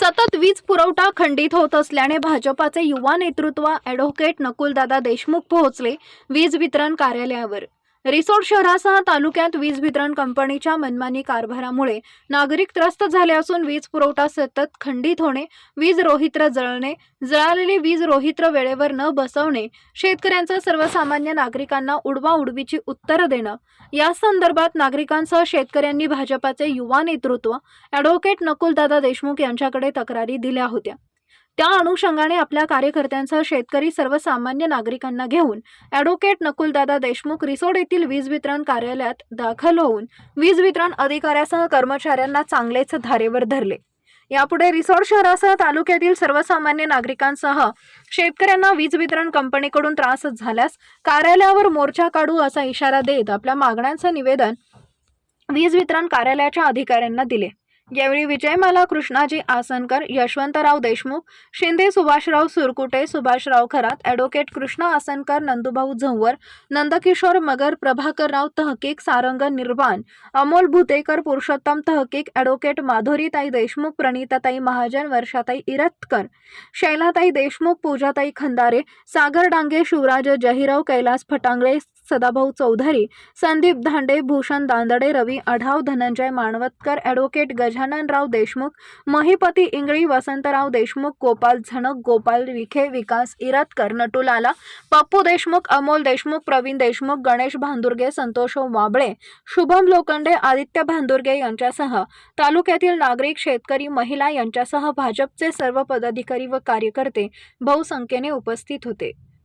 सतत वीज पुरवठा खंडित होत असल्याने भाजपाचे युवा नेतृत्व ॲडव्होकेट नकुलदादा देशमुख पोहोचले वीज वितरण कार्यालयावर. रिसोड शहरासह तालुक्यात वीज वितरण कंपनीच्या मनमानी कारभारामुळे नागरिक त्रस्त झाले असून वीज पुरवठा सतत खंडित होणे वीज रोहित्र जळणे जळालेली वीज रोहित्र वेळेवर न बसवणे शेतकऱ्यांचं सर्वसामान्य नागरिकांना उडवा उडवीची उत्तरं देणं या संदर्भात नागरिकांसह शेतकऱ्यांनी भाजपाचे युवा नेतृत्व ॲडव्होकेट नकुलदादा देशमुख यांच्याकडे तक्रारी दिल्या होत्या. त्या अनुषंगाने आपल्या कार्यकर्त्यांसह शेतकरी सर्वसामान्य नागरिकांना घेऊन ॲडव्होकेट नकुलदादा देशमुख रिसोड येथील वीज वितरण कार्यालयात दाखल होऊन वीज वितरण अधिकाऱ्यासह कर्मचाऱ्यांना चांगलेच धारेवर धरले. यापुढे रिसोड शहरासह तालुक्यातील सर्वसामान्य नागरिकांसह शेतकऱ्यांना वीज वितरण कंपनीकडून त्रास झाल्यास कार्यालयावर मोर्चा काढू असा इशारा देत आपल्या मागण्यांचं निवेदन वीज वितरण कार्यालयाच्या अधिकाऱ्यांना दिले. यावेळी Vijaymala Krishnaji Asankar Yashwantrao Deshmukh Shinde Subhashrao Surkute Subhashrao Kharat advocate Krishna Asankar Nandubhau Zanwar Nandkishor Magar Prabhakarrao Tahkik Sarang Nirwan Amol Bhutekar Purushottam Tahkik advocate Madhuritai Deshmukh Pranitatai Mahajan Varshatai Iratkar Shailatai Deshmukh Poojatai Khandare Sagar Dange Shivraj Jahirao Kailas Fatangale Sadabhau Chaudhari Sandeep Dhande Bhushan Dandade Ravi Adhav Dhananjay Manavatkar advocate Gajananrao Deshmukh Mahipati Ingali Vasantrao Deshmukh Gopal Zanak Gopal Vikhe Vikas Iratkar Natulala Pappu Deshmukh Amol Deshmukh Pravin Deshmukh Ganesh Bhandurge Santosh Wable Shubham Lokhande Aditya Bhandurge यांच्यासह तालुक्यातील नागरिक शेतकरी महिला यांच्यासह भाजपचे सर्व पदाधिकारी व कार्यकर्ते बहुसंख्येने उपस्थित होते.